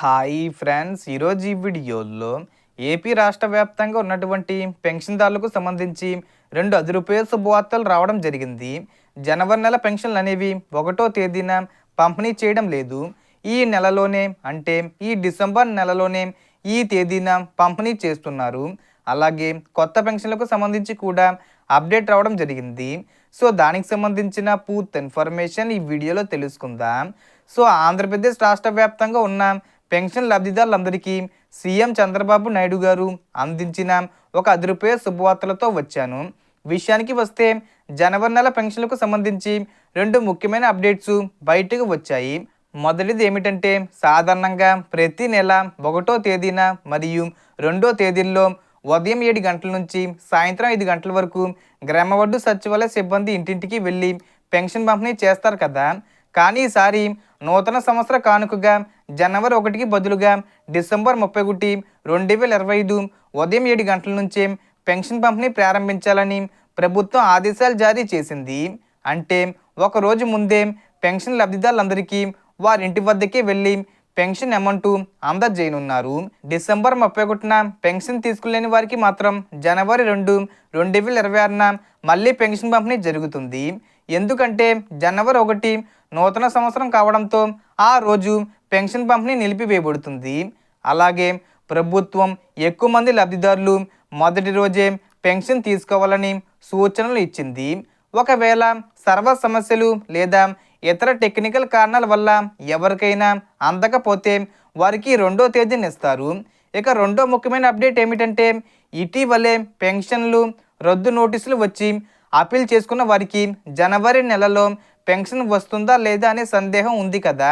Hi friends. ఈరోజు ఈ వీడియోలో ఏపీ రాష్ట్ర వ్యాప్తంగా ఉన్నటువంటి పెన్షన్దారులకు సంబంధించి రెండు అదిరిపోయే శుభవార్తలు రావడం జరిగింది. జనవరి నెల పెన్షన్లు అనేవి ఒకటో తేదీన పంపిణీ చేయడం లేదు. ఈ నెలలోనే అంటే ఈ డిసెంబర్ నెలలోనే ఈ తేదీన పంపిణీ చేస్తున్నారు. అలాగే కొత్త పెన్షన్లకు సంబంధించి కూడా అప్డేట్ రావడం జరిగింది. సో దానికి సంబంధించిన పూర్తి ఇన్ఫర్మేషన్ ఈ వీడియోలో తెలుసుకుందాం. సో ఆంధ్రప్రదేశ్ రాష్ట్ర వ్యాప్తంగా ఉన్న పెన్షన్ లబ్ధిదారులందరికీ సీఎం చంద్రబాబు నాయుడు గారు అందించిన ఒక అదిరిపోయే శుభవార్తలతో వచ్చాను. విషయానికి వస్తే జనవరి నెల పెన్షన్లకు సంబంధించి రెండు ముఖ్యమైన అప్డేట్స్ బయటకు వచ్చాయి. మొదటిది ఏమిటంటే సాధారణంగా ప్రతి నెల ఒకటో తేదీన మరియు రెండో తేదీల్లో ఉదయం ఏడు గంటల నుంచి సాయంత్రం ఐదు గంటల వరకు గ్రామవడ్డు సచివాలయ సిబ్బంది ఇంటింటికి వెళ్ళి పెన్షన్ పంపిణీ చేస్తారు కదా. కానీ ఈసారి నూతన సంవత్సర కానుకగా జనవరి ఒకటికి బదులుగా డిసెంబర్ ముప్పై ఒకటి రెండు వేల ఇరవై ఐదు ఉదయం ఏడు గంటల నుంచే పెన్షన్ పంపిణీ ప్రారంభించాలని ప్రభుత్వం ఆదేశాలు జారీ చేసింది. అంటే ఒక రోజు ముందే పెన్షన్ లబ్ధిదారులందరికీ వారి ఇంటి వద్దకే వెళ్ళి పెన్షన్ అమౌంట్ అందజేయనున్నారు. డిసెంబర్ ముప్పై ఒకటిన పెన్షన్ తీసుకులేని వారికి మాత్రం జనవరి రెండు రెండు వేల ఇరవై ఆరున మళ్ళీ పెన్షన్ పంపిణీ జరుగుతుంది. ఎందుకంటే జనవరి ఒకటి నూతన సంవత్సరం కావడంతో ఆ రోజు పెన్షన్ పంపిణీ నిలిపివేయబడుతుంది. అలాగే ప్రభుత్వం ఎక్కువ మంది లబ్ధిదారులు మొదటి రోజే పెన్షన్ తీసుకోవాలని సూచనలు ఇచ్చింది. ఒకవేళ సర్వ సమస్యలు లేదా ఇతర టెక్నికల్ కారణాల వల్ల ఎవరికైనా అందకపోతే వారికి రెండో తేదీని ఇస్తారు. ఇక రెండో ముఖ్యమైన అప్డేట్ ఏమిటంటే ఇటీవలే పెన్షన్లు రద్దు నోటీసులు వచ్చి అప్పీల్ చేసుకున్న వారికి జనవరి నెలలో పెన్షన్ వస్తుందా లేదా అనే సందేహం ఉంది కదా.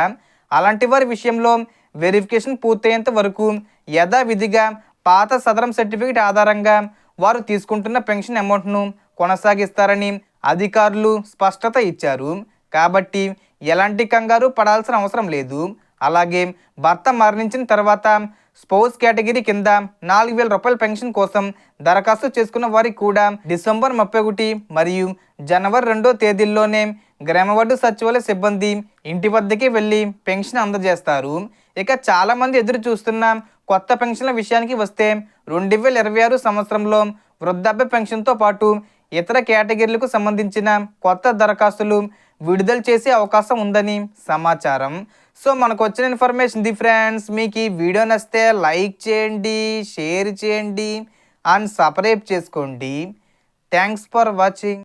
అలాంటి వారి విషయంలో వెరిఫికేషన్ పూర్తయ్యేంత వరకు యథావిధిగా పాత సదరం సర్టిఫికేట్ ఆధారంగా వారు తీసుకుంటున్న పెన్షన్ అమౌంట్ను కొనసాగిస్తారని అధికారులు స్పష్టత ఇచ్చారు. కాబట్టి ఎలాంటి కంగారు పడాల్సిన అవసరం లేదు. అలాగే భర్త మరణించిన తర్వాత స్పౌస్ కేటగిరీ కింద నాలుగు వేల రూపాయల పెన్షన్ కోసం దరఖాస్తు చేసుకున్న వారికి కూడా డిసెంబర్ ముప్పై ఒకటి మరియు జనవరి రెండో తేదీల్లోనే గ్రామవార్డు సచివాలయ సిబ్బంది ఇంటి వద్దకి వెళ్ళి పెన్షన్ అందజేస్తారు. ఇక చాలామంది ఎదురు చూస్తున్న కొత్త పెన్షన్ల విషయానికి వస్తే రెండు వేల ఇరవై ఆరు సంవత్సరంలో వృద్ధాప్య పెన్షన్తో పాటు ఇతర కేటగిరీలకు సంబంధించిన కొత్త దరఖాస్తులు విడుదల చేసే అవకాశం ఉందని సమాచారం. సో మనకు వచ్చిన ఇన్ఫర్మేషన్ ది ఫ్రెండ్స్ మీకు ఈ వీడియో నచ్చితే లైక్ చేయండి షేర్ చేయండి అండ్ సబ్స్క్రైబ్ చేసుకోండి. Thanks for watching